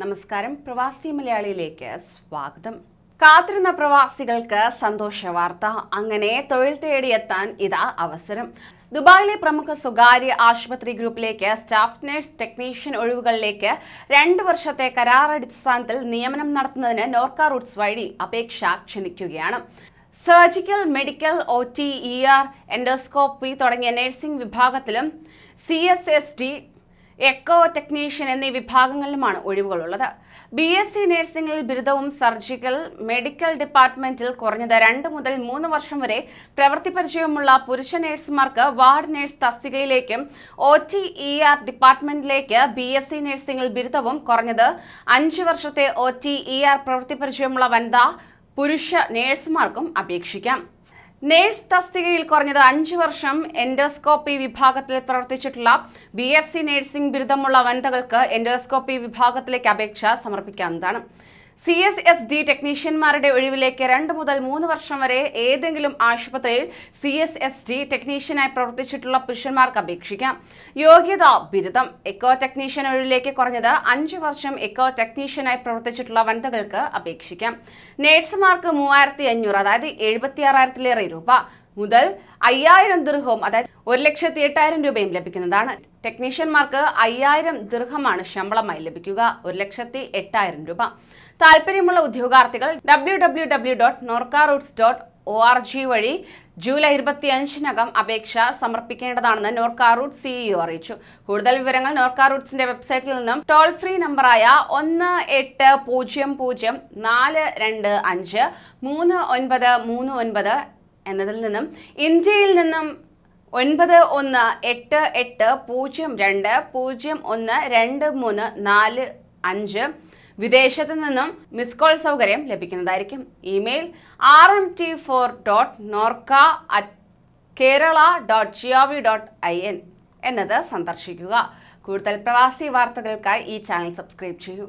നമസ്കാരം. പ്രവാസി മലയാളിയിലേക്ക് സ്വാഗതം. കാത്തിരുന്ന പ്രവാസികൾക്ക് സന്തോഷ വാർത്ത. അങ്ങനെ തൊഴിൽ തേടിയെത്താൻ ഇതാ അവസരം. ദുബായിലെ പ്രമുഖ സ്വകാര്യ ആശുപത്രി ഗ്രൂപ്പിലേക്ക് സ്റ്റാഫ് നഴ്സ് ടെക്നീഷ്യൻ ഒഴിവുകളിലേക്ക് രണ്ട് വർഷത്തെ കരാർ അടിസ്ഥാനത്തിൽ നിയമനം നടത്തുന്നതിന് നോർക്ക റൂട്ട്സ് വഴി അപേക്ഷ ക്ഷണിക്കുകയാണ്. Surgical medical O T E R endoscopy തുടങ്ങിയ നഴ്സിംഗ് വിഭാഗത്തിലും C S S D echo technician എന്നീ വിഭാഗങ്ങളിലുമാണ് ഒഴിവുകളുള്ളത്. ബി എസ് സി നഴ്സിംഗിൽ ബിരുദവും സർജിക്കൽ മെഡിക്കൽ ഡിപ്പാർട്ട്മെന്റിൽ കുറഞ്ഞത് രണ്ട് മുതൽ മൂന്ന് വർഷം വരെ പ്രവൃത്തി പരിചയമുള്ള പുരുഷ നഴ്സുമാർക്ക് വാർഡ് നഴ്സ് തസ്തികയിലേക്കും ഒ ടി ഇ ആർ ഡിപ്പാർട്ട്മെന്റിലേക്ക് ബി എസ് സി നഴ്സിംഗിൽ ബിരുദവും കുറഞ്ഞത് അഞ്ച് വർഷത്തെ ഒ ടി ഇ ആർ പ്രവൃത്തി പരിചയമുള്ള വനിതാ പുരുഷ നേഴ്സുമാർക്കും അപേക്ഷിക്കാം. നേഴ്സ് തസ്തികയിൽ കുറഞ്ഞത് അഞ്ച് വർഷം എൻഡോസ്കോപ്പി വിഭാഗത്തിൽ പ്രവർത്തിച്ചിട്ടുള്ള ബി എസ് സി നേഴ്സിംഗ് ബിരുദമുള്ള വനിതകൾക്ക് എൻഡോസ്കോപ്പി വിഭാഗത്തിലേക്ക് അപേക്ഷ സമർപ്പിക്കാവുന്നതാണ്. സി എസ് എസ് ഡി ടെക്നീഷ്യന്മാരുടെ ഒഴിവിലേക്ക് രണ്ട് മുതൽ മൂന്ന് വർഷം വരെ ഏതെങ്കിലും ആശുപത്രിയിൽ സി എസ് എസ് ഡി ടെക്നീഷ്യനായി പ്രവർത്തിച്ചിട്ടുള്ള പുരുഷന്മാർക്ക് അപേക്ഷിക്കാം. യോഗ്യത ബിരുദം. എക്കോ ടെക്നീഷ്യൻ ഒഴിവിലേക്ക് കുറഞ്ഞത് അഞ്ച് വർഷം എക്കോ ടെക്നീഷ്യനായി പ്രവർത്തിച്ചിട്ടുള്ള വനിതകൾക്ക് അപേക്ഷിക്കാം. നേഴ്സുമാർക്ക് മൂവായിരത്തി അഞ്ഞൂറ് അതായത് എഴുപത്തി ആറായിരത്തിലേറെ രൂപ. മുതൽ അയ്യായിരം ദീർഘവും അതായത് ഒരു ലക്ഷത്തി എട്ടായിരം രൂപയും ലഭിക്കുന്നതാണ്. ടെക്നീഷ്യന്മാർക്ക് അയ്യായിരം ദീർഘമാണ് ശമ്പളമായി ലഭിക്കുക ഒരു ലക്ഷത്തി എട്ടായിരം രൂപ. താല്പര്യമുള്ള ഉദ്യോഗാർത്ഥികൾ W W W dot Norka Roots dot O R G വഴി ജൂലൈ ഇരുപത്തി അഞ്ചിനകം അപേക്ഷ സമർപ്പിക്കേണ്ടതാണെന്ന് നോർക്ക റൂട്ട് സിഇഒ അറിയിച്ചു. കൂടുതൽ വിവരങ്ങൾ നോർക്ക റൂട്ട്സിന്റെ വെബ്സൈറ്റിൽ നിന്നും ടോൾ ഫ്രീ നമ്പറായ ഒന്ന് എട്ട് പൂജ്യം പൂജ്യം നാല് രണ്ട് അഞ്ച് മൂന്ന് ഒൻപത് മൂന്ന് ഒൻപത് എന്നതിൽ നിന്നും ഇന്ത്യയിൽ നിന്നും ഒൻപത് ഒന്ന് എട്ട് എട്ട് പൂജ്യം രണ്ട് പൂജ്യം ഒന്ന് രണ്ട് മൂന്ന് നാല് അഞ്ച് വിദേശത്ത് നിന്നും മിസ് കോൾ സൗകര്യം ലഭിക്കുന്നതായിരിക്കും. Email R M T four dot Norka at Kerala dot G O V dot I N എന്നത് സന്ദർശിക്കുക. കൂടുതൽ പ്രവാസി വാർത്തകൾക്കായി ഈ ചാനൽ സബ്സ്ക്രൈബ് ചെയ്യൂ.